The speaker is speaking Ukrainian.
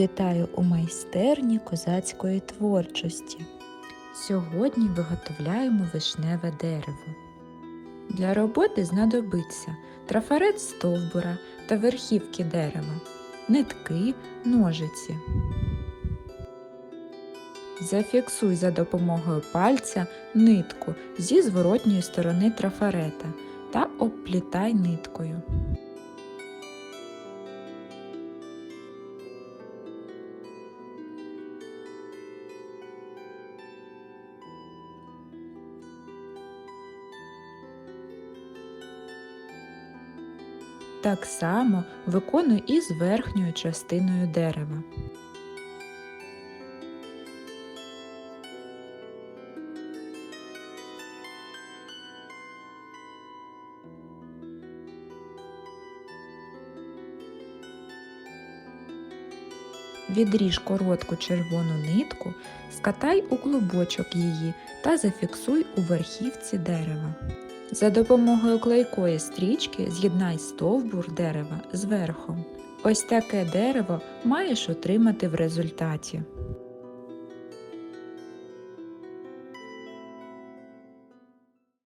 Вітаю у майстерні козацької творчості. Сьогодні виготовляємо вишневе дерево. Для роботи знадобиться трафарет стовбура та верхівки дерева, нитки, ножиці. Зафіксуй за допомогою пальця нитку зі зворотньої сторони трафарета та обплітай ниткою. Так само виконуй і з верхньою частиною дерева. Відріж коротку червону нитку, скатай у клубочок її та зафіксуй у верхівці дерева. За допомогою клейкої стрічки з'єднай стовбур дерева з верхом. Ось таке дерево маєш отримати в результаті.